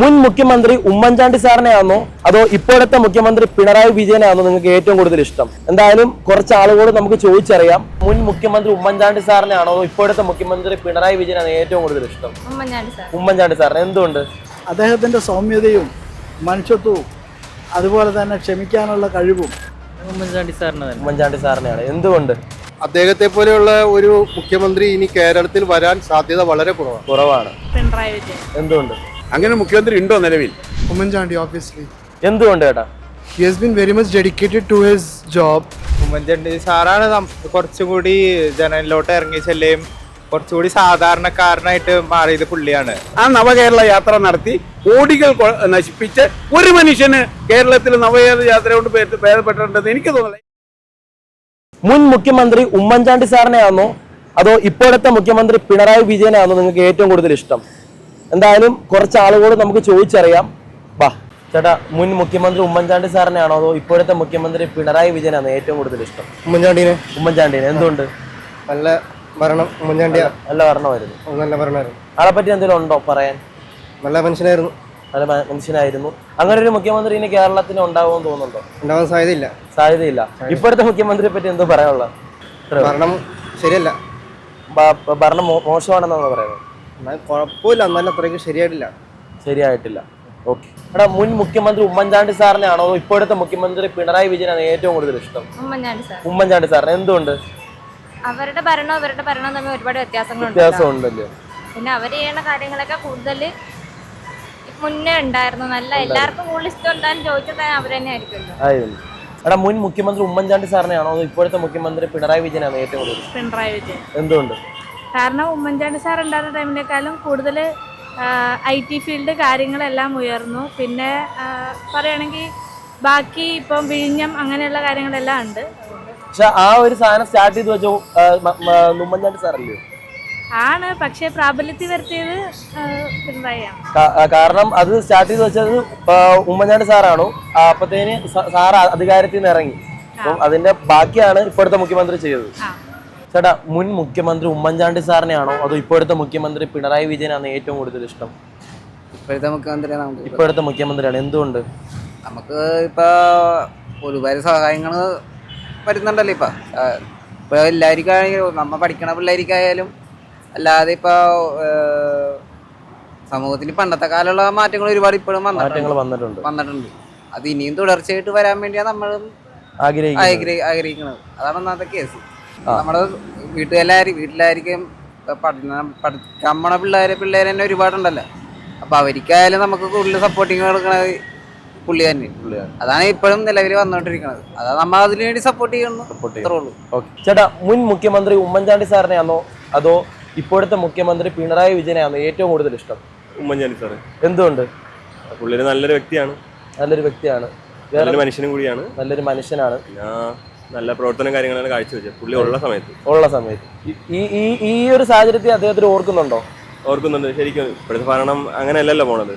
മുൻ മുഖ്യമന്ത്രി ഉമ്മൻചാണ്ടി സാറിനെയാണോ അതോ ഇപ്പോഴത്തെ മുഖ്യമന്ത്രി പിണറായി വിജയനാണോ നിങ്ങൾക്ക് ഏറ്റവും കൂടുതൽ ഇഷ്ടം? എന്തായാലും കുറച്ച് ആളുകളോട് നമുക്ക് ചോദിച്ചറിയാം. മുൻ മുഖ്യമന്ത്രി ഉമ്മൻചാണ്ടി സാറിനെയാണോ അതോ ഇപ്പോഴത്തെ മുഖ്യമന്ത്രി പിണറായി വിജയനാണ് ഏറ്റവും കൂടുതൽ ഇഷ്ടം? ഉമ്മൻചാണ്ടി സാർ. ഉമ്മൻചാണ്ടി സാറിന് എന്തുകൊണ്ട് അദ്ദേഹത്തിന്റെ സൗമ്യതയും മനുഷ്യത്വവും അതുപോലെ തന്നെ ക്ഷമിക്കാനുള്ള കഴിവും ഉമ്മൻചാണ്ടി സാറിന് ഉമ്മൻചാണ്ടി സാറിനെയാണ്. എന്തുകൊണ്ട്? അദ്ദേഹത്തെ പോലെയുള്ള ഒരു മുഖ്യമന്ത്രി ഇനി കേരളത്തിൽ വരാൻ സാധ്യത വളരെ കുറവാണ്. കുറവാണ്. പിണറായി വിജയൻ. എന്തുകൊണ്ട്? അങ്ങനെ മുഖ്യമന്ത്രി ഉണ്ടോ നിലവിൽ? ഉമ്മൻചാണ്ടി ഓബിയസ്ലി എന്തുകൊണ്ട് ചേട്ടാ he has been very much dedicated to his job Oommen Chandy സാറാണ് കുറച്ചുകൂടി ജനലിലോട്ട് ഇറങ്ങി ചെല്ലുകയും കുറച്ചുകൂടി സാധാരണക്കാരനായിട്ട് മാറിയത് പുള്ളിയാണ്. ആ നവകേരള യാത്ര നടത്തി കോടികൾ നശിപ്പിച്ച് ഒരു മനുഷ്യന് കേരളത്തിൽ നവകേരള യാത്ര കൊണ്ട് ഭേദ- ഭേദപ്പെട്ടിട്ടുണ്ടെന്ന് എനിക്ക് തോന്നുന്നില്ല. മുൻ മുഖ്യമന്ത്രി ഉമ്മൻചാണ്ടി സാറിനെ ആണോ അതോ ഇപ്പോഴത്തെ മുഖ്യമന്ത്രി പിണറായി വിജയനാണോ നിങ്ങൾക്ക് ഏറ്റവും കൂടുതൽ ഇഷ്ടം? എന്തായാലും കുറച്ച് ആളുകളോട് നമുക്ക് ചോദിച്ചറിയാം. വാ ചേട്ടാ മുൻ മുഖ്യമന്ത്രി ഉമ്മൻചാണ്ടി സാറിനെയാണോ അതോ ഇപ്പോഴത്തെ മുഖ്യമന്ത്രി പിണറായി വിജയനാണ് ഏറ്റവും കൂടുതൽ ഇഷ്ടം? ഉമ്മൻചാണ്ടിനെ. ഉമ്മൻചാണ്ടിനെ എന്തുകൊണ്ട് നല്ല ഭരണം ഉമ്മൻചാണ്ടി നല്ല ഭരണമായിരുന്നു. നല്ല ഭരണമായിരുന്നു. ആളെ പറ്റി എന്തെങ്കിലും ഉണ്ടോ പറയാൻ? നല്ല മനുഷ്യനായിരുന്നു. നല്ല മനുഷ്യനായിരുന്നു. അങ്ങനെ ഒരു മുഖ്യമന്ത്രി ഇനി കേരളത്തിന് ഉണ്ടാവുമെന്ന് തോന്നുന്നുണ്ടോ? ഉണ്ടാവാൻ സാധ്യതയില്ല. സാധ്യതയില്ല. ഇപ്പോഴത്തെ മുഖ്യമന്ത്രിയെ പറ്റി എന്തോ പറയാനുള്ള ഭരണം ശരിയല്ല. ഭരണം മോശമാണെന്നാണ് പറയുന്നത്? എന്നാൽ കുഴപ്പമില്ല. എന്നാലും അത്രയ്ക്ക് ശരിയായിട്ടില്ല. ശരിയായിട്ടില്ല. ഓക്കെ എടാ മുൻ മുഖ്യമന്ത്രി ഉമ്മൻചാണ്ടി സാറിനെ ആണോ? ഇപ്പോഴത്തെ മുഖ്യമന്ത്രി പിണറായി വിജയനാണ് ഏറ്റവും കൂടുതൽ ഇഷ്ടം? ഉമ്മൻചാണ്ടി സാർ. ഉമ്മൻചാണ്ടി സാറിന് എന്തുകൊണ്ട് അവരുടെ ഭരണവും അവരുടെ ഭരണവും തമ്മിൽ ഒരുപാട് വ്യത്യാസങ്ങളുണ്ട് വ്യത്യാസം ഉണ്ടല്ലോ പിന്നെ അവർ ചെയ്യുന്ന കാര്യങ്ങളൊക്കെ കൂടുതൽ മുന്നേ ഉണ്ടായിരുന്നു. നല്ല എല്ലാവർക്കും കൂടുതൽ ഇഷ്ടം എന്താന്ന് ചോദിച്ചാൽ തന്നെ അവർ തന്നെ ആയിരിക്കുമല്ലോ. ആയിരുന്നു. എടാ മുൻ മുഖ്യമന്ത്രി ഉമ്മൻചാണ്ടി സാറിനെ ആണോ? ഇപ്പോഴത്തെ മുഖ്യമന്ത്രി പിണറായി വിജയനാണ് ഏറ്റവും കൂടുതൽ പിണറായി വിജയൻ. എന്തുകൊണ്ട്? കാരണം ഉമ്മൻചാണ്ടി സാർ ഉണ്ടായിരുന്ന ടൈമിനേക്കാളും കൂടുതൽ ഐ ടി ഫീൽഡ് കാര്യങ്ങളെല്ലാം ഉയർന്നു. പിന്നെ പറയുകയാണെങ്കിൽ ബാക്കി ഇപ്പം വിഴിഞ്ഞം അങ്ങനെയുള്ള കാര്യങ്ങളെല്ലാം ഉണ്ട്. പക്ഷെ ആ ഒരു സാധനം സ്റ്റാർട്ട് ചെയ്ത് വെച്ചോ ഉമ്മൻചാണ്ടി സാറല്ലേ? ആണ് പക്ഷേ പ്രാബല്യത്തിൽ വരുത്തിയത് പിണറായിയാണ്. കാരണം അത് സ്റ്റാർട്ട് ചെയ്ത് വെച്ചത് ഉമ്മൻചാണ്ടി സാറാണോ. അപ്പത്തേന് സാർ അധികാരത്തിൽ നിന്ന് ഇറങ്ങി. അപ്പം അതിന്റെ ബാക്കിയാണ് ഇപ്പോഴത്തെ മുഖ്യമന്ത്രി ചെയ്തത്. ചേട്ടാ മുൻ മുഖ്യമന്ത്രി ഉമ്മൻചാണ്ടി സാറിനെയാണോ അതോ ഇപ്പോഴത്തെ മുഖ്യമന്ത്രി പിണറായി വിജയനാണ് ഏറ്റവും കൂടുതൽ ഇഷ്ടം? ഇപ്പോഴത്തെ മുഖ്യമന്ത്രിയാണ് നമുക്ക് ഇപ്പോഴത്തെ മുഖ്യമന്ത്രിയാണ്. എന്തുകൊണ്ട്? നമുക്ക് ഇപ്പൊ ഒരുപാട് സഹായങ്ങൾ വരുന്നുണ്ടല്ലോ ഇപ്പൊ. ഇപ്പൊ എല്ലാവർക്കും നമ്മ പഠിക്കണ പിള്ളേർക്കായാലും അല്ലാതെ ഇപ്പൊ സമൂഹത്തിൽ പണ്ടത്തെ കാലമുള്ള മാറ്റങ്ങൾ ഒരുപാട് ഇപ്പോഴും മാറ്റങ്ങൾ വന്നിട്ടുണ്ട്. വന്നിട്ടുണ്ട്. അത് ഇനിയും തുടർച്ചയായിട്ട് വരാൻ വേണ്ടിയാണ് ആഗ്രഹി- ആഗ്രഹിക്കുന്നത്. അതാണ് ഒന്നാമത്തെ കേസ് നമ്മുടെ വീട്ടുകാരും വീട്ടിലായിരിക്കും പഠന പോണ പിള്ളേരെ പിള്ളേർ തന്നെ ഒരുപാടുണ്ടല്ലോ. അപ്പൊ അവർക്കായാലും നമുക്ക് കൂടുതൽ സപ്പോർട്ടിങ് കൊടുക്കണത് പുള്ളി തന്നെ. പുള്ളിയാണ്. അതാണ് ഇപ്പോഴും നിലവിൽ വന്നുകൊണ്ടിരിക്കുന്നത് അതാ നമ്മൾ അതിനു വേണ്ടി സപ്പോർട്ട് ചെയ്യുന്നു. ചേട്ടാ മുൻ മുഖ്യമന്ത്രി ഉമ്മൻചാണ്ടി സാറിനെയാണോ അതോ ഇപ്പോഴത്തെ മുഖ്യമന്ത്രി പിണറായി വിജയനെയാണോ ഏറ്റവും കൂടുതൽ ഇഷ്ടം? ഉമ്മൻചാണ്ടി സാറ്. എന്തുകൊണ്ട്? പുള്ളി നല്ലൊരു വ്യക്തിയാണ്. നല്ലൊരു വ്യക്തിയാണ്. വേറെ നല്ലൊരു മനുഷ്യനും കൂടിയാണ്. നല്ലൊരു മനുഷ്യനാണ്. നല്ല പ്രവർത്തനം കാര്യങ്ങളാണ് കാഴ്ചവെച്ചത്. പുള്ളി ഉള്ള സമയത്ത്. ഉള്ള സമയത്ത്. ഈ- ഈ ഈ ഒരു സാഹചര്യത്തിൽ അദ്ദേഹത്തിന് ഓർക്കുന്നുണ്ടോ? ഓർക്കുന്നുണ്ട്. ശരിക്കും ഇപ്പോഴത്തെ ഭരണം അങ്ങനെയല്ലല്ലോ പോണത്.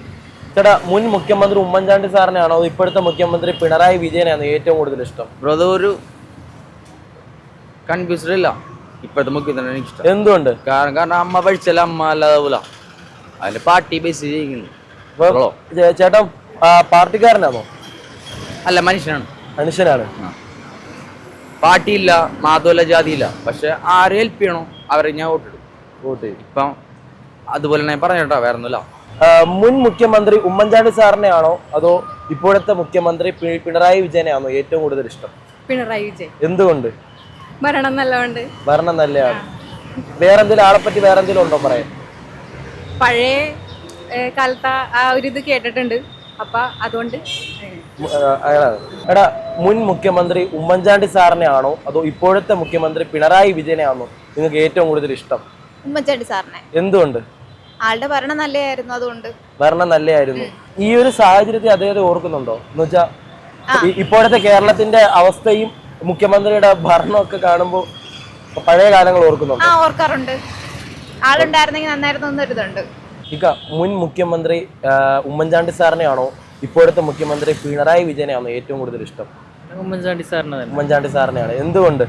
ചേട്ടാ മുൻ മുഖ്യമന്ത്രി ഉമ്മൻചാണ്ടി സാറിനെയാണോ അതോ ഇപ്പോഴത്തെ മുഖ്യമന്ത്രി പിണറായി വിജയനാണ് ഏറ്റവും കൂടുതൽ ഇഷ്ടം? ബ്രദർ ഒരു കൺഫ്യൂസ്ഡ് ഇല്ല ഇപ്പോഴത്തെ മുഖ്യമന്ത്രി എനിക്ക് ഇഷ്ടം. എന്തുകൊണ്ട്? കാരണം കാരണം അമ്മ പഠിച്ചാലും അമ്മ അല്ലാതെ പോലെ അതിന്റെ പാർട്ടി ബേസ് ചെയ്തിരിക്കുന്നു ചേട്ടാ പാർട്ടിക്കാരനാണോ? അല്ല മനുഷ്യനാണ്. മനുഷ്യനാണ്. പാർട്ടിയില്ല മാതമല്ല ജാതിയില്ല. പക്ഷെ ആരെ ഹെൽപ്പ് ചെയ്യണോ അവരെ ഞാൻ വോട്ടിടും. വോട്ട് ചെയ്യും. ഇപ്പം അതുപോലെ തന്നെ പറഞ്ഞോട്ടോ വേറെ ഒന്നുമില്ല മുൻ മുഖ്യമന്ത്രി ഉമ്മൻചാണ്ടി സാറിനെ ആണോ അതോ ഇപ്പോഴത്തെ മുഖ്യമന്ത്രി പി- പിണറായി ആണോ ഏറ്റവും കൂടുതൽ ഇഷ്ടം? പിണറായി വിജയൻ. എന്തുകൊണ്ട്? ഭരണം നല്ലതുകൊണ്ട്. ഭരണം നല്ലതാണ്. വേറെന്തെങ്കിലും ആളെ പറ്റി വേറെന്തെങ്കിലും ഉണ്ടോ പറയാൻ? പഴയ കാലത്ത് ആ ഒരു ഇത് കേട്ടിട്ടുണ്ട്. അപ്പൊ അതുകൊണ്ട് അയാളാണ്. എടാ മുൻ മുഖ്യമന്ത്രി ഉമ്മൻചാണ്ടി സാറിനെയാണോ അതോ ഇപ്പോഴത്തെ മുഖ്യമന്ത്രി പിണറായി വിജയനെയാണോ നിങ്ങൾക്ക് ഏറ്റവും കൂടുതൽ ഇഷ്ടം? ഉമ്മൻചാണ്ടി സാറിനെ. എന്തുകൊണ്ട്? ആളുടെ ഭരണം നല്ലതായിരുന്നു അതുകൊണ്ട്. ഭരണം നല്ലതായിരുന്നു ഈ ഒരു സാഹചര്യത്തെ അദ്ദേഹത്തെ ഓർക്കുന്നുണ്ടോ? എന്ന് വെച്ചാൽ ഇപ്പോഴത്തെ കേരളത്തിന്റെ അവസ്ഥയും മുഖ്യമന്ത്രിയുടെ ഭരണം ഒക്കെ കാണുമ്പോൾ പഴയ കാലങ്ങൾ ഓർക്കുന്നുണ്ടോ? ആ ഓർക്കാറുണ്ട്. ആളുണ്ടായിരുന്നെങ്കിൽ നന്നായിരുന്നു എന്നൊരിതുണ്ട്. ഇക്ക മുൻ മുഖ്യമന്ത്രി ഉമ്മൻചാണ്ടി സാറിനെയാണോ ഇപ്പോഴത്തെ മുഖ്യമന്ത്രി പിണറായി വിജയനെയാണോ ഏറ്റവും കൂടുതൽ ഇഷ്ടം? ഉമ്മൻചാണ്ടി സാറിനെ ഉമ്മൻചാണ്ടി സാറിനെയാണ്. എന്തുകൊണ്ട്?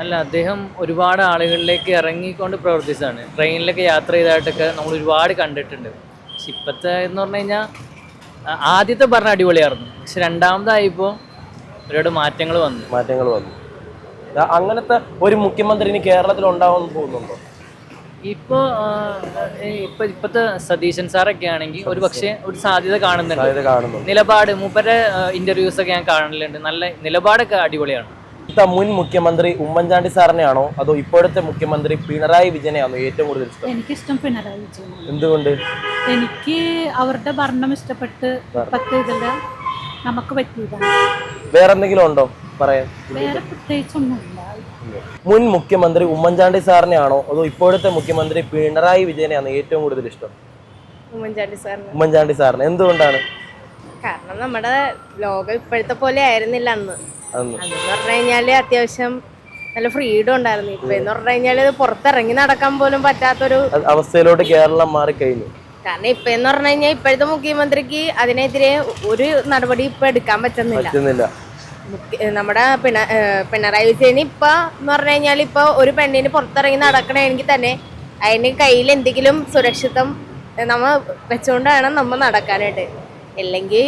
അല്ല അദ്ദേഹം ഒരുപാട് ആളുകളിലേക്ക് ഇറങ്ങിക്കൊണ്ട് പ്രവർത്തിച്ചതാണ്. ട്രെയിനിലൊക്കെ യാത്ര ചെയ്തതായിട്ടൊക്കെ നമ്മൾ ഒരുപാട് കണ്ടിട്ടുണ്ട്. പക്ഷെ ഇപ്പോഴത്തെ എന്ന് പറഞ്ഞു കഴിഞ്ഞാൽ ആദ്യത്തെ ഭരണം അടിപൊളിയായിരുന്നു. പക്ഷെ രണ്ടാമതായപ്പോൾ ഒരുപാട് മാറ്റങ്ങൾ വന്നു. മാറ്റങ്ങൾ വന്നു. അങ്ങനത്തെ ഒരു മുഖ്യമന്ത്രി ഇനി കേരളത്തിൽ ഉണ്ടാവുമെന്ന് പോകുന്നുണ്ടോ ഇപ്പോൾ ഇപ്പൊ ഇപ്പത്തെ സതീശൻ സാറൊക്കെ ആണെങ്കിൽ ഒരു പക്ഷേ ഒരു സാധ്യത കാണുന്നുണ്ട്. നിലപാട് മൂപ്പരെ ഇന്റർവ്യൂസ് ഒക്കെ ഞാൻ കാണലുണ്ട്. നല്ല നിലപാടൊക്കെ അടിപൊളിയാണ്. ഇത്ത മുൻ മുഖ്യമന്ത്രി ഉമ്മൻചാണ്ടി സാറിനെയാണോ? അതോ ഇപ്പോഴത്തെ മുഖ്യമന്ത്രി പിണറായി വിജയനെയാണോ ഏറ്റവും കൂടുതൽ ഇഷ്ടം? എനിക്കിഷ്ടം പിണറായി വിജയൻ എന്തുകൊണ്ട്? എനിക്ക് അവരുടെ ഭരണം ഇഷ്ടപ്പെട്ട് പറ്റിയതല്ല നമുക്ക് പറ്റിയതാണ്. വേറെ എന്തെങ്കിലും ഉണ്ടോ പറയാൻ? വേറെ പ്രത്യേകിച്ചൊന്നുമില്ല. മുൻ മുഖ്യമന്ത്രി ഉമ്മൻചാണ്ടി സാറിനെയാണോ അതോ ഇപ്പോഴത്തെ മുഖ്യമന്ത്രി പിണറായി വിജയനെയാണോ ഏറ്റവും കൂടുതൽ ഇഷ്ടം? ഉമ്മൻചാണ്ടി സാറിന്. ഉമ്മൻചാണ്ടി സാറിന്. എന്തുകൊണ്ടാണ്? കാരണം നമ്മുടെ ലോകം ഇപ്പോഴത്തെ പോലെ ആയിരുന്നില്ല അന്ന്. അന്ന്. പറഞ്ഞു കഴിഞ്ഞാൽ അത്യാവശ്യം നല്ല ഫ്രീഡം ഉണ്ടായിരുന്നു. ഇപ്പൊ എന്ന് പറഞ്ഞു കഴിഞ്ഞാൽ പുറത്തിറങ്ങി നടക്കാൻ പോലും പറ്റാത്തൊരു അവസ്ഥയിലോട്ട് കേരളം മാറി കഴിഞ്ഞു കാരണം ഇപ്പൊ എന്ന് പറഞ്ഞു കഴിഞ്ഞാൽ ഇപ്പോഴത്തെ മുഖ്യമന്ത്രിക്ക് അതിനെതിരെ ഒരു നടപടി ഇപ്പൊ എടുക്കാൻ പറ്റുന്നില്ല. നമ്മുടെ പിണ പിണറായി വിജയന് ഇപ്പൊ എന്ന് പറഞ്ഞു കഴിഞ്ഞാൽ ഇപ്പൊ ഒരു പെണ്ണിന് പുറത്തിറങ്ങി നടക്കണമെങ്കിൽ തന്നെ അതിന് കയ്യിൽ എന്തെങ്കിലും സുരക്ഷിതം നമ്മൾ നമ്മ വെച്ചുകൊണ്ട് വേണം നമ്മ നടക്കാനായിട്ട്. അല്ലെങ്കിൽ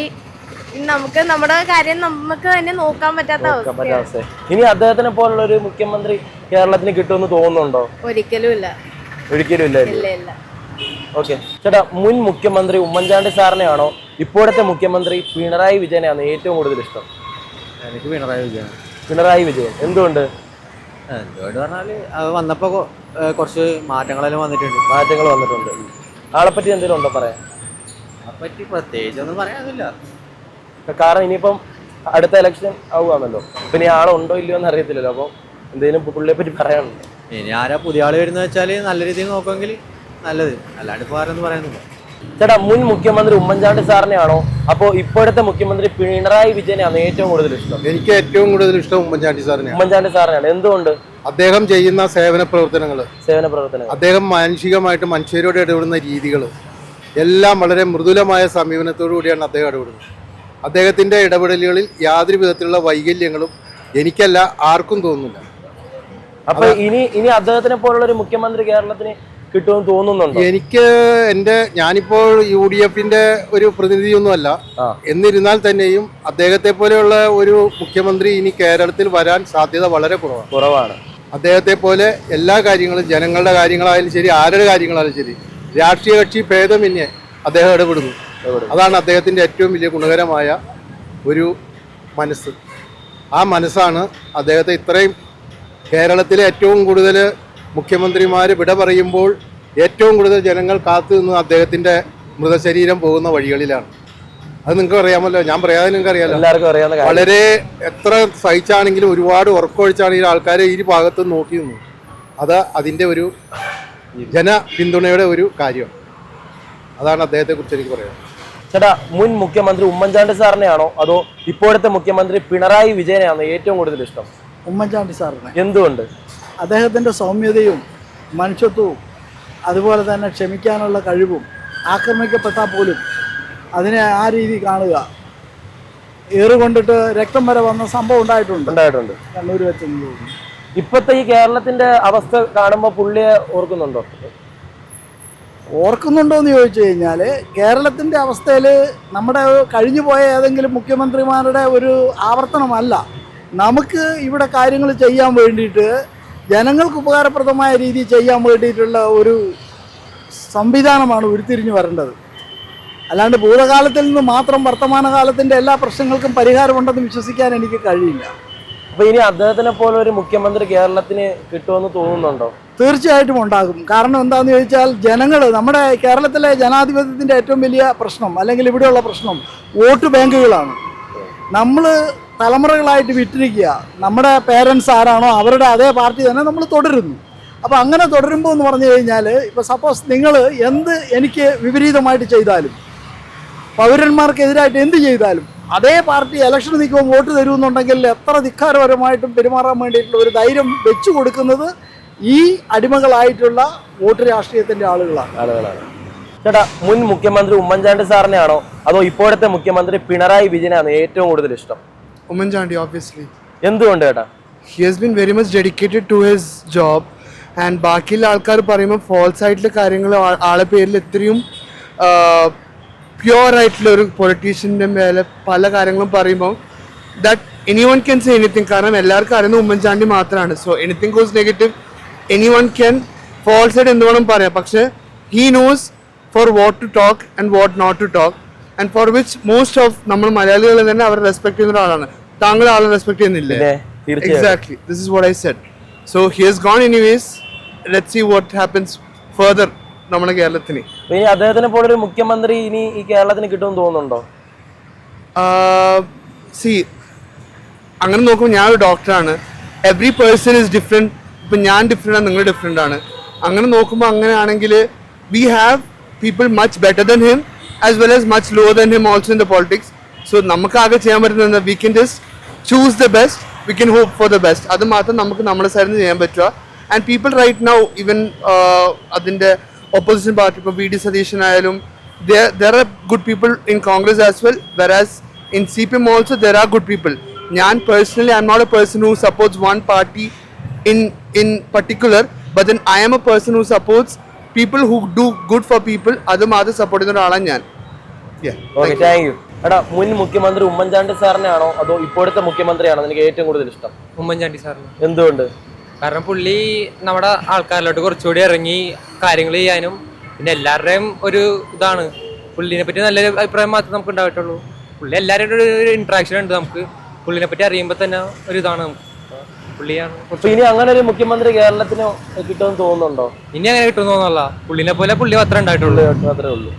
നമുക്ക് നമ്മുടെ കാര്യം നമുക്ക് തന്നെ നോക്കാൻ പറ്റാത്ത അവസ്ഥ ഇനി അദ്ദേഹത്തിനെ പോലുള്ള ഒരു മുഖ്യമന്ത്രി കേരളത്തിന് കിട്ടുമെന്ന് തോന്നുന്നുണ്ടോ? ഒരിക്കലും ഇല്ല ഒരിക്കലും ഇല്ല. ഓക്കെ. ചേട്ടാ മുൻ മുഖ്യമന്ത്രി ഉമ്മൻചാണ്ടി സാറിനെയാണോ ഇപ്പോഴത്തെ മുഖ്യമന്ത്രി പിണറായി വിജയനെയാണോ ഏറ്റവും കൂടുതൽ ഇഷ്ടം? എനിക്ക് പിണറായി വിജയൻ. പിണറായി വിജയൻ. എന്തുകൊണ്ട്? എന്തുകൊണ്ട് പറഞ്ഞാൽ അത് വന്നപ്പോ കുറച്ച് മാറ്റങ്ങളെല്ലാം വന്നിട്ടുണ്ട്. മാറ്റങ്ങൾ വന്നിട്ടുണ്ട്. ആളെപ്പറ്റി എന്തെങ്കിലും ഉണ്ടോ പറയാൻ? പറ്റി പ്രത്യേകിച്ച് ഒന്നും പറയാനില്ല കാരണം ഇനിയിപ്പം അടുത്ത ഇലക്ഷൻ ആവുകയാണല്ലോ. പിന്നെ ആളുണ്ടോ ഇല്ലയോ എന്ന് അറിയത്തില്ലല്ലോ. അപ്പോൾ എന്തെങ്കിലും പുള്ളിയെ പറ്റി പറയാനുണ്ടോ? ഇനി ആരാ പുതിയ ആൾ വരുന്ന വെച്ചാൽ നല്ല രീതിയിൽ നോക്കുമെങ്കിൽ നല്ലത്. അല്ലാണ്ട് ഇപ്പൊ ആരെന്ന് പറയുന്നില്ല ചേട്ടാ മുൻ മുഖ്യമന്ത്രി ഉമ്മൻചാണ്ടി സാറിനെയാണോ? അപ്പോൾ ഇപ്പോഴത്തെ മുഖ്യമന്ത്രി പിണറായി വിജയനെയാണോ ഏറ്റവും കൂടുതൽ ഇഷ്ടം. എനിക്ക് ഏറ്റവും കൂടുതൽ ഇഷ്ടം ഉമ്മൻചാണ്ടി സാറിനെ ഉമ്മൻചാണ്ടി സാറിനെയാണ്. എന്തുകൊണ്ട്? അദ്ദേഹം ചെയ്യുന്ന സേവന പ്രവർത്തനങ്ങൾ സേവന പ്രവർത്തനങ്ങൾ. അദ്ദേഹം മാനുഷികമായിട്ട് മനുഷ്യരോട് ഇടപെടുന്ന രീതികൾ എല്ലാം വളരെ മൃദുലമായ സമീപനത്തോടു കൂടിയാണ് അദ്ദേഹം ഇടപെടുന്നത്. അദ്ദേഹത്തിന്റെ ഇടപെടലുകളിൽ യാതൊരു വിധത്തിലുള്ള വൈകല്യങ്ങളും എനിക്കല്ല ആർക്കും തോന്നുന്നില്ല. അപ്പൊ ഇനി ഇനി അദ്ദേഹത്തിനെ പോലുള്ള ഒരു മുഖ്യമന്ത്രി കേരളത്തിന് കിട്ടുമെന്ന് തോന്നുന്നുണ്ടോ? എനിക്ക് എന്റെ ഞാനിപ്പോൾ യു ഡി എഫിന്റെ ഒരു പ്രതിനിധിയൊന്നുമല്ല. എന്നിരുന്നാൽ തന്നെയും അദ്ദേഹത്തെ പോലെയുള്ള ഒരു മുഖ്യമന്ത്രി ഇനി കേരളത്തിൽ വരാൻ സാധ്യത വളരെ കുറവാണ്. കുറവാണ്. അദ്ദേഹത്തെ പോലെ എല്ലാ കാര്യങ്ങളും ജനങ്ങളുടെ കാര്യങ്ങളായാലും ശരി ആരുടെ കാര്യങ്ങളായാലും ശരി രാഷ്ട്രീയ കക്ഷി ഭേദമന്യേ അദ്ദേഹം ഇടപെടുന്നു. അതാണ് അദ്ദേഹത്തിന്റെ ഏറ്റവും വലിയ ഗുണകരമായ ഒരു മനസ്സ്. ആ മനസ്സാണ് അദ്ദേഹത്തെ ഇത്രയും കേരളത്തിലെ ഏറ്റവും കൂടുതൽ മുഖ്യമന്ത്രിമാർ വിട പറയുമ്പോൾ ഏറ്റവും കൂടുതൽ ജനങ്ങൾ കാത്തു നിന്ന് അദ്ദേഹത്തിന്റെ മൃതശരീരം പോകുന്ന വഴികളിലാണ്. അത് നിങ്ങൾക്ക് അറിയാമല്ലോ ഞാൻ പറയാതെ നിങ്ങൾക്ക് അറിയാമല്ലോ എല്ലാവർക്കും അറിയാവുന്ന വളരെ എത്ര സഹിച്ചാണെങ്കിലും ഒരുപാട് ഉറക്കമൊഴിച്ചാണെങ്കിലും ആൾക്കാരെ ഈ ഭാഗത്ത് നോക്കി നിന്നു. അത് അതിന്റെ ഒരു ജന പിന്തുണയുടെ ഒരു കാര്യമാണ് അതാണ് അദ്ദേഹത്തെക്കുറിച്ച് എനിക്ക് പറയാം ചേട്ടാ മുൻ മുഖ്യമന്ത്രി ഉമ്മൻചാണ്ടി സാറിനെയാണോ അതോ ഇപ്പോഴത്തെ മുഖ്യമന്ത്രി പിണറായി വിജയനെയാണോ ഏറ്റവും കൂടുതൽ ഇഷ്ടം? ഉമ്മൻചാണ്ടി സാറിനെ. എന്തുകൊണ്ട്? അദ്ദേഹത്തിന്റെ സൗമ്യതയും മനുഷ്യത്വവും അതുപോലെ തന്നെ ക്ഷമിക്കാനുള്ള കഴിവും ആക്രമിക്കപ്പെട്ടാൽ പോലും അതിനെ ആ രീതി കാണുക. ഏറുകൊണ്ടിട്ട് രക്തം വരെ വന്ന സംഭവം ഉണ്ടായിട്ടുണ്ട്. ഉണ്ടായിട്ടുണ്ട്. കണ്ണൂർ വെച്ചെന്ന് തോന്നുന്നു. ഇപ്പത്തെ ഈ കേരളത്തിന്റെ അവസ്ഥ കാണുമ്പോൾ പുള്ളിയെ ഓർക്കുന്നുണ്ടോ? ഓർക്കുന്നുണ്ടോ എന്ന് ചോദിച്ചു കഴിഞ്ഞാൽ കേരളത്തിന്റെ അവസ്ഥയിൽ നമ്മുടെ കഴിഞ്ഞു പോയ ഏതെങ്കിലും മുഖ്യമന്ത്രിമാരുടെ ഒരു ആവർത്തനമല്ല. നമുക്ക് ഇവിടെ കാര്യങ്ങൾ ചെയ്യാൻ വേണ്ടിയിട്ട് ജനങ്ങൾക്ക് ഉപകാരപ്രദമായ രീതിയിൽ ചെയ്യാൻ വേണ്ടിയിട്ടുള്ള ഒരു സംവിധാനമാണ് ഉരുത്തിരിഞ്ഞു വരേണ്ടത്. അല്ലാണ്ട് ഭൂതകാലത്തിൽ നിന്ന് മാത്രം വർത്തമാനകാലത്തിന്റെ എല്ലാ പ്രശ്നങ്ങൾക്കും പരിഹാരമുണ്ടെന്ന് വിശ്വസിക്കാൻ എനിക്ക് കഴിയില്ല. അപ്പോൾ ഇനി അദ്ദേഹത്തിനെ പോലെ ഒരു മുഖ്യമന്ത്രി കേരളത്തിന് കിട്ടുമെന്ന് തോന്നുന്നുണ്ടോ? തീർച്ചയായിട്ടും ഉണ്ടാകും. കാരണം എന്താണെന്ന് ചോദിച്ചാൽ ജനങ്ങൾ നമ്മുടെ കേരളത്തിലെ ജനാധിപത്യത്തിന്റെ ഏറ്റവും വലിയ പ്രശ്നം അല്ലെങ്കിൽ ഇവിടെയുള്ള പ്രശ്നം വോട്ട് ബാങ്കുകളാണ്. നമ്മൾ തലമുറകളായിട്ട് വിട്ടിരിക്കുക. നമ്മുടെ പേരൻസ് ആരാണോ അവരുടെ അതേ പാർട്ടി തന്നെ നമ്മൾ തുടരുന്നു. അപ്പോൾ അങ്ങനെ തുടരുമ്പോൾ എന്ന് പറഞ്ഞു കഴിഞ്ഞാൽ ഇപ്പോൾ സപ്പോസ് നിങ്ങൾ എന്ത് എനിക്ക് വിപരീതമായിട്ട് ചെയ്താലും പൗരന്മാർക്കെതിരായിട്ട് എന്ത് ചെയ്താലും അതേ പാർട്ടി ഇലക്ഷൻ നിൽക്കുമ്പോൾ വോട്ട് തരുമെന്നുണ്ടെങ്കിൽ എത്ര ധിക്കാരപരമായിട്ടും പെരുമാറാൻ വേണ്ടിയിട്ടുള്ള ഒരു ധൈര്യം വെച്ചു കൊടുക്കുന്നത് ഈ അടിമകളായിട്ടുള്ള വോട്ട് രാഷ്ട്രീയത്തിന്റെ ആളുകളാണ്. ആളുകളാണ്. ചേട്ടാ മുൻ മുഖ്യമന്ത്രി ഉമ്മൻചാണ്ടി സാറിനെയാണോ? അതോ ഇപ്പോഴത്തെ മുഖ്യമന്ത്രി പിണറായി വിജയനാണ് ഏറ്റവും കൂടുതൽ ഇഷ്ടം? Umanjandi, obviously. എന്തുകൊണ്ട് ചേട്ടാ He has been very much dedicated to his job. And ബാക്കിയുള്ള ആൾക്കാർ പറയുമ്പോൾ ഫോൾസ് ആയിട്ടുള്ള കാര്യങ്ങൾ ആളെ പേരിൽ ഇത്രയും പ്യുവർ ആയിട്ടുള്ള ഒരു പൊളിറ്റീഷ്യന്റെ മേലെ പല കാര്യങ്ങളും പറയുമ്പോൾ that anyone can say anything കാരണം എല്ലാവർക്കും അറിയുന്ന ഉമ്മൻചാണ്ടി മാത്രമാണ് so anything goes negative anyone can false ആയിട്ട് എന്ത് വേണം പറയാം. പക്ഷേ he knows for what to talk and what not to talk and for which most of നമ്മൾ മലയാളികൾ തന്നെ അവരെ റെസ്പെക്ട് ചെയ്യുന്ന ഒരാളാണ്. താങ്കൾ ആളെ റെസ്പെക്ട് ചെയ്യുന്നില്ലേ? പിന്നെ this is what I what so he So gone anyways let see what happens further നമ്മുടെ കേരളത്തിന്. ഇനി അദ്ദേഹത്തിനെ പോലെ ഒരു മുഖ്യമന്ത്രി ഇനി ഈ കേരളത്തിന് കിട്ടുമെന്ന് തോന്നുന്നുണ്ടോ? സി അങ്ങനെ നോക്കുമ്പോൾ ഞാൻ ഒരു ഡോക്ടറാണ് എവറി പേഴ്സൺ ഇസ് ഡിഫറെന്റ് ഇപ്പം ഞാൻ ഡിഫറെന്റ് ആണ് നിങ്ങൾ ഡിഫറെന്റ് ആണ്. അങ്ങനെ നോക്കുമ്പോൾ അങ്ങനെയാണെങ്കിൽ we have people much better than him as well as much lower than him also in the politics so നമുക്ക് ആകെ ചെയ്യാൻ പറ്റുന്നത് we can just choose the best we can hope for the best അത് മാത്രം നമുക്ക് നമ്മുടെ സൈഡിൽ നിന്ന് ചെയ്യാൻ പറ്റുക and people right now even അതിന്റെ ഓപ്പോസിഷൻ പാർട്ടി ഇപ്പോൾ വി ഡി സതീശൻ ആയാലും there are good people in Congress as well whereas in CPM also there are good people. Nyan personally, I'm not a person who supports one party in in particular, but then I am a person who supports people who do good for people. അത് മാത്രം support ചെയ്യുന്ന ഒരാളാണ് ഞാൻ. Thank you എടാ മുൻ മുഖ്യമന്ത്രി ഉമ്മൻചാണ്ടി സാറിനെയാണോ അതോ ഇപ്പോഴത്തെ മുഖ്യമന്ത്രിയാണോ നിനക്ക് ഏറ്റവും കൂടുതൽ ഇഷ്ടം? ഉമ്മൻചാണ്ടി സാറിന്. എന്തുകൊണ്ട്? കാരണം പുള്ളി നമ്മുടെ ആൾക്കാരിലോട്ട് കുറച്ചുകൂടി ഇറങ്ങി കാര്യങ്ങൾ ചെയ്യാനും പിന്നെ എല്ലാവരുടെയും ഒരു ഇതാണ്. പുള്ളിനെ പറ്റി നല്ലൊരു അഭിപ്രായം മാത്രമേ നമുക്ക് ഉണ്ടായിട്ടുള്ളൂ. പുള്ളി എല്ലാവരുടെ ഒരു ഇൻട്രാക്ഷൻ ഉണ്ട് നമുക്ക്. പുള്ളിനെ പറ്റി അറിയുമ്പോൾ തന്നെ ഒരു ഇതാണ് നമുക്ക്. പുള്ളിയാണ് ഇനി അങ്ങനെ ഒരു മുഖ്യമന്ത്രി കേരളത്തിന് കിട്ടുമെന്ന് തോന്നുന്നുണ്ടോ? ഇനി അങ്ങനെ കിട്ടുമെന്ന് തോന്നുന്നല്ല. പുള്ളിനെ പോലെ പുള്ളി മാത്രമേ ഉണ്ടായിട്ടുള്ളൂ. മാത്രമേ ഉള്ളൂ.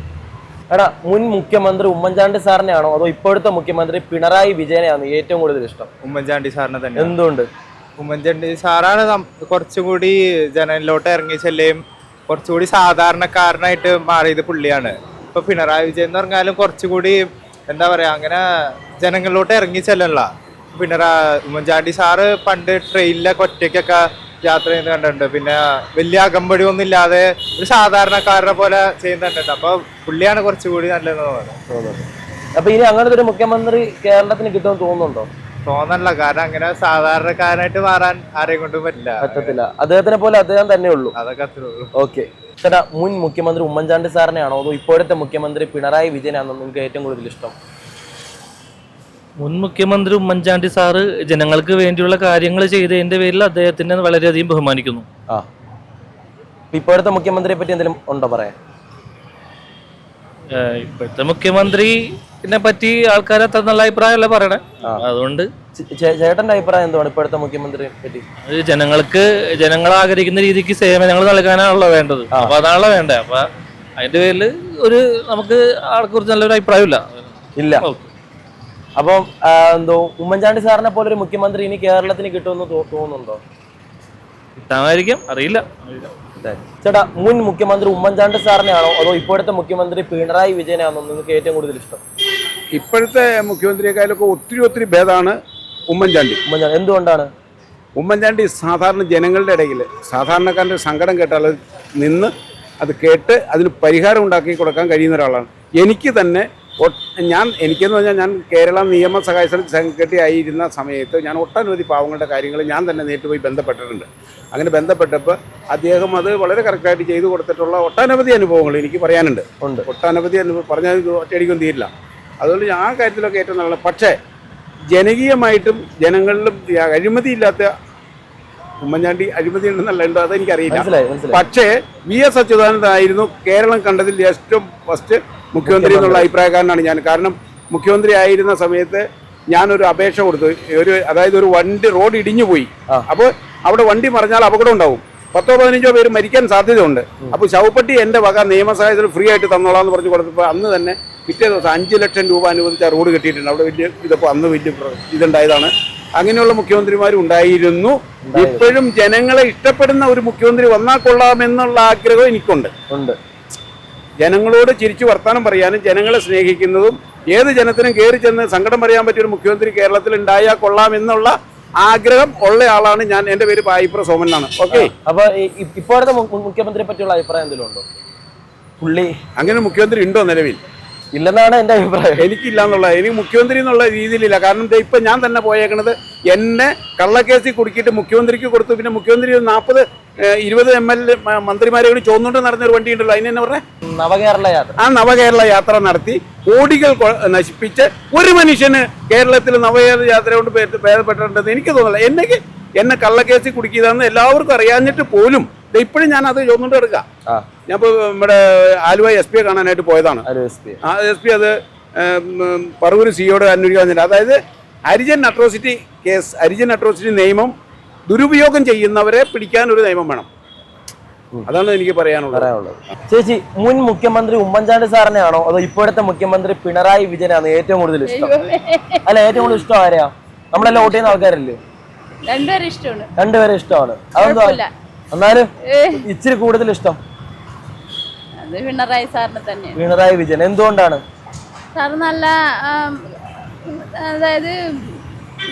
എടാ മുൻ മുഖ്യമന്ത്രി ഉമ്മൻചാണ്ടി സാറിനെയാണോ അതോ ഇപ്പോഴത്തെ മുഖ്യമന്ത്രി പിണറായി വിജയനെയാണോ ഏറ്റവും കൂടുതൽ ഇഷ്ടം? ഉമ്മൻചാണ്ടി സാറിനെ തന്നെ എന്തുകൊണ്ട്? ഉമ്മൻചാണ്ടി സാറാണ് കുറച്ചുകൂടി ജനലിലോട്ട് ഇറങ്ങി ചെല്ലുകയും കുറച്ചുകൂടി സാധാരണക്കാരനായിട്ട് മാറിയത് പുള്ളിയാണ്. ഇപ്പൊ പിണറായി വിജയൻ എന്ന് പറഞ്ഞാലും കുറച്ചുകൂടി എന്താ പറയാ അങ്ങനെ ജനങ്ങളിലോട്ട് ഇറങ്ങി ചെല്ലല്ല പിണറായി ഉമ്മൻചാണ്ടി സാറ് പണ്ട് ട്രെയിനിലൊക്കെ ഒറ്റയ്ക്കൊക്കെ യാത്ര ചെയ്യുന്നത് കണ്ടിട്ടുണ്ട്. പിന്നെ വലിയ അകമ്പടി ഒന്നും ഇല്ലാതെ ഒരു സാധാരണക്കാരനെ പോലെ ചെയ്യുന്ന കണ്ടിട്ടുണ്ട് അപ്പൊ പുള്ളിയാണ് കുറച്ചുകൂടി നല്ലതെന്ന് തോന്നുന്നത് അപ്പൊ ഇനി അങ്ങനത്തെ ഒരു മുഖ്യമന്ത്രി കേരളത്തിന് കിട്ടുമെന്ന് തോന്നുന്നുണ്ടോ? തോന്നല്ല കാരണം അങ്ങനെ സാധാരണക്കാരനായിട്ട് മാറാൻ ആരെയും കൊണ്ടും പറ്റില്ല. പറ്റത്തില്ല. അദ്ദേഹത്തിനെ പോലെ അദ്ദേഹം തന്നെ ഉള്ളൂ. അതൊക്കെ ഓക്കെ. ചേട്ടാ മുൻ മുഖ്യമന്ത്രി ഉമ്മൻചാണ്ടി സാറിനെയാണോ അതോ ഇപ്പോഴത്തെ മുഖ്യമന്ത്രി പിണറായി വിജയനാണോ നിങ്ങൾക്ക് ഏറ്റവും കൂടുതൽ ഇഷ്ടം? മുൻ മുഖ്യമന്ത്രി ഉമ്മൻചാണ്ടി സാറ് ജനങ്ങൾക്ക് വേണ്ടിയുള്ള കാര്യങ്ങൾ ചെയ്തതിന്റെ പേരിൽ അദ്ദേഹത്തിനെ വളരെയധികം ബഹുമാനിക്കുന്നു. ആ. ഇപ്പോഴത്തെ മുഖ്യമന്ത്രിയെ പറ്റി എന്തെങ്കിലും ഉണ്ടോ പറയാൻ? ഏഹ് ഇപ്പോഴത്തെ മുഖ്യമന്ത്രിനെ പറ്റി ആൾക്കാർ അത്ര നല്ല അഭിപ്രായമല്ല പറയണേ. അതുകൊണ്ട് ചേ- ചേ- ചേട്ടന്റെ അഭിപ്രായം എന്താണ് ഇപ്പോഴത്തെ മുഖ്യമന്ത്രിയെ പറ്റി? അത് ജനങ്ങൾക്ക് ജനങ്ങൾ ആഗ്രഹിക്കുന്ന രീതിക്ക് സേവനങ്ങൾ നൽകാനാണല്ലോ വേണ്ടത്. അപ്പൊ അതാണല്ലോ വേണ്ടത് അപ്പൊ അതിന്റെ പേരിൽ ഒരു നമുക്ക് ആളെ കുറിച്ച് നല്ലൊരു അഭിപ്രായമില്ല. ഇല്ല. അപ്പം എന്തോ ഉമ്മൻചാണ്ടി സാറിനെ പോലെ ഒരു മുഖ്യമന്ത്രി ഇനി കേരളത്തിന് കിട്ടുമെന്ന് തോന്നുന്നുണ്ടോ? കിട്ടാമായിരിക്കും അറിയില്ല. ചേട്ടാ മുൻ മുഖ്യമന്ത്രി ഉമ്മൻചാണ്ടി സാറിനെയാണോ അതോ ഇപ്പോഴത്തെ മുഖ്യമന്ത്രി പിണറായി വിജയനാണോ നിങ്ങൾക്ക് ഏറ്റവും കൂടുതൽ ഇഷ്ടം? ഇപ്പോഴത്തെ മുഖ്യമന്ത്രിയെക്കാളൊക്കെ ഒത്തിരി ഒത്തിരി ഭേദമാണ് ഉമ്മൻചാണ്ടി. ഉമ്മൻചാണ്ടി എന്തുകൊണ്ടാണ്? ഉമ്മൻചാണ്ടി സാധാരണ ജനങ്ങളുടെ ഇടയിൽ സാധാരണക്കാരന്റെ സങ്കടം കേട്ടാൽ നിന്ന് അത് കേട്ട് അതിന് പരിഹാരം ഉണ്ടാക്കി കൊടുക്കാൻ കഴിയുന്ന ഒരാളാണ്. എനിക്ക് തന്നെ ഞാൻ എനിക്കെന്ന് പറഞ്ഞാൽ ഞാൻ കേരള നിയമ സഹായ സെക്രട്ടറി ആയിരുന്ന സമയത്ത് ഞാൻ ഒട്ടനവധി പാവങ്ങളുടെ കാര്യങ്ങൾ ഞാൻ തന്നെ നേരിട്ട് പോയി ബന്ധപ്പെട്ടിട്ടുണ്ട്. അങ്ങനെ ബന്ധപ്പെട്ടപ്പോൾ അദ്ദേഹം അത് വളരെ കറക്റ്റായിട്ട് ചെയ്തു കൊടുത്തിട്ടുള്ള ഒട്ടനവധി അനുഭവങ്ങൾ എനിക്ക് പറയാനുണ്ട്. ഉണ്ട്. ഒട്ടനവധി അനുഭവം പറഞ്ഞാൽ ഒറ്റയടിക്കും തീരില്ല. അതുകൊണ്ട് ഞാൻ ആ കാര്യത്തിലൊക്കെ ഏറ്റവും നല്ലത്. പക്ഷേ ജനകീയമായിട്ടും ജനങ്ങളിലും അഴിമതിയില്ലാത്ത ഉമ്മൻചാണ്ടി അഴിമതി ഉണ്ടെന്നല്ല ഉണ്ടോ? അതെനിക്കറിയില്ല. പക്ഷേ വി എസ് അച്യുതാനന്ദൻ ആയിരുന്നു കേരളം കണ്ടതിൽ ഏറ്റവും ഫസ്റ്റ് മുഖ്യമന്ത്രി എന്നുള്ള അഭിപ്രായക്കാരനാണ് ഞാൻ. കാരണം മുഖ്യമന്ത്രി ആയിരുന്ന സമയത്ത് ഞാനൊരു അപേക്ഷ കൊടുത്തു. ഒരു അതായത് ഒരു വണ്ടി റോഡ് ഇടിഞ്ഞു പോയി. അപ്പോൾ അവിടെ വണ്ടി മറിഞ്ഞാൽ അപകടം ഉണ്ടാവും. പത്തോ പതിനഞ്ചോ പേര് മരിക്കാൻ സാധ്യതയുണ്ട്. അപ്പോൾ ശവപ്പെട്ടി എന്റെ വക നിയമസഹായത്തിൽ ഫ്രീ ആയിട്ട് തന്നോളാം എന്ന് പറഞ്ഞ് കൊടുത്തപ്പോൾ അന്ന് തന്നെ പിറ്റേ ദിവസം അഞ്ച് ലക്ഷം രൂപ അനുവദിച്ച റോഡ് കിട്ടിയിട്ടുണ്ട്. അവിടെ വലിയ ഇതപ്പോൾ അന്ന് വലിയ ഇതുണ്ടായതാണ്. അങ്ങനെയുള്ള മുഖ്യമന്ത്രിമാരും ഉണ്ടായിരുന്നു. ഇപ്പോഴും ജനങ്ങളെ ഇഷ്ടപ്പെടുന്ന ഒരു മുഖ്യമന്ത്രി വന്നാൽ കൊള്ളാമെന്നുള്ള ആഗ്രഹം എനിക്കുണ്ട്. ഉണ്ട്. ജനങ്ങളോട് ചിരിച്ചു വർത്താനം പറയാനും ജനങ്ങളെ സ്നേഹിക്കുന്നതും ഏത് ജനത്തിനും കയറി ചെന്ന് സങ്കടം പറയാൻ പറ്റിയ ഒരു മുഖ്യമന്ത്രി കേരളത്തിൽ ഉണ്ടായാൽ കൊള്ളാം എന്നുള്ള ആഗ്രഹം ഉള്ള ആളാണ് ഞാൻ. എന്റെ പേര് പായിപ്ര സോമൻ എന്നാണ്. ഓക്കെ? അപ്പൊ ഇപ്പോഴത്തെ മുഖ്യമന്ത്രിയെ പറ്റിയുള്ള അഭിപ്രായം എന്തെങ്കിലും ഉണ്ടോ? പുള്ളി അങ്ങനെ മുഖ്യമന്ത്രി ഉണ്ടോ നിലവിൽ? ഇല്ലെന്നാണ് എന്റെ അഭിപ്രായം. എനിക്കില്ല എന്നുള്ള എനിക്ക് മുഖ്യമന്ത്രി എന്നുള്ള രീതിയിലില്ല. കാരണം ഇപ്പൊ ഞാൻ തന്നെ പോയേക്കണത് എന്നെ കള്ളക്കേസിൽ കുടുക്കിയിട്ട് മുഖ്യമന്ത്രിക്ക് കൊടുത്തു. പിന്നെ മുഖ്യമന്ത്രി നാൽപ്പത് ഇരുപത് എം എൽ എ മന്ത്രിമാരെ കൂടി ചോന്നുകൊണ്ട് നടന്നൊരു വണ്ടി ഉണ്ടല്ലോ. അതിന് പറഞ്ഞേ? നവകേരള യാത്ര. ആ നവകേരള യാത്ര നടത്തി കോടികൾ നശിപ്പിച്ച് ഒരു മനുഷ്യന് കേരളത്തിൽ നവകേരള യാത്ര കൊണ്ട് ഭേദപ്പെട്ടിട്ടുണ്ടെന്ന് എനിക്ക് തോന്നില്ല എന്നെക്ക് എന്നെ കള്ളക്കേസിൽ കുടുക്കിയതാണെന്ന് എല്ലാവർക്കും അറിയാഞ്ഞിട്ട് പോലും ഇപ്പോഴും ഞാൻ അത് ചോന്നുകൊണ്ട് എടുക്കാം ഞാൻ ഇപ്പോൾ നമ്മുടെ ആലുവ എസ് പിയെ കാണാനായിട്ട് പോയതാണ്. ആ എസ് പി അത് പറവൂർ സിയോട് അന്വേഷിക്കാൻ വന്നില്ല. അതായത് Harijan atrocity case Harijan atrocity നിയമം ദുരുപയോഗം ചെയ്യുന്നവരെ പിടിക്കാൻ ഒരു നിയമം വേണം. അതാണ് എനിക്ക് പറയാനുള്ളത്. ചേച്ചി മുൻ മുഖ്യമന്ത്രി ഉമ്മൻചാണ്ടി സാറിനെയാണോ അതോ ഇപ്പോഴത്തെ മുഖ്യമന്ത്രി പിണറായി വിജയനാണ് ഏറ്റവും കൂടുതൽ ഇഷ്ടം? അല്ല ഏറ്റവും കൂടുതൽ ഇഷ്ടം ആരെയാ നമ്മളെല്ലാം വോട്ട് ചെയ്യുന്ന ആൾക്കാരല്ലേ? രണ്ടുപേരും ഇഷ്ടമാണ്. രണ്ടുപേരെ ഇഷ്ടമാണ്. അതെന്താ. എന്നാലും ഇച്ചിരി കൂടുതൽ ഇഷ്ടം. അത് പിണറായി സാറിന് തന്നെ പിണറായി വിജയൻ. എന്തുകൊണ്ടാണ്? സാർ നല്ല അതായത്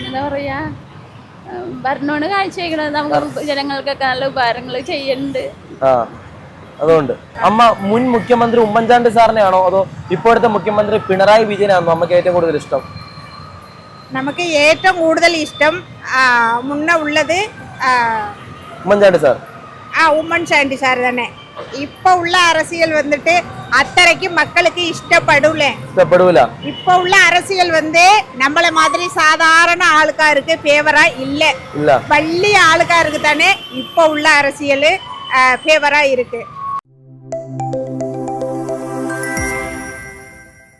എന്താ പറയാ ഭരണോട് കാഴ്ച കാഴ്ചവെക്കണത് നമുക്ക് ജനങ്ങൾക്കൊക്കെ നല്ല ഉപകാരങ്ങൾ ചെയ്യുന്നുണ്ട് ആ അതുകൊണ്ട്. അമ്മ മുൻ മുഖ്യമന്ത്രി ഉമ്മൻചാണ്ടി സാറിനെയാണോ? അതോ ഇപ്പോഴത്തെ മുഖ്യമന്ത്രി പിണറായി വിജയനാണോ നമുക്ക് ഏറ്റവും കൂടുതൽ ഇഷ്ടം? നമുക്ക് ഏറ്റവും കൂടുതൽ ഇഷ്ടം മുന്നേ ഉള്ളത് ഉമ്മൻചാണ്ടി സാർ. ആ ഉമ്മൻചാണ്ടി സാർ തന്നെ. இப்போ உள்ள அரசியல் வந்துட்டு அத்தனைக்கு மக்களுக்கு இஷ்டப்படல. இஷ்டப்படல. இப்போ உள்ள அரசியல் வந்து நம்மள மாதிரி சாதாரண ஆளுக்காருக்கு ஃபேவரா இல்ல. இல்ல. பள்ளி ஆளுக்காருக்கு தானே இப்போ உள்ள அரசியல் ஃபேவரா இருக்கு.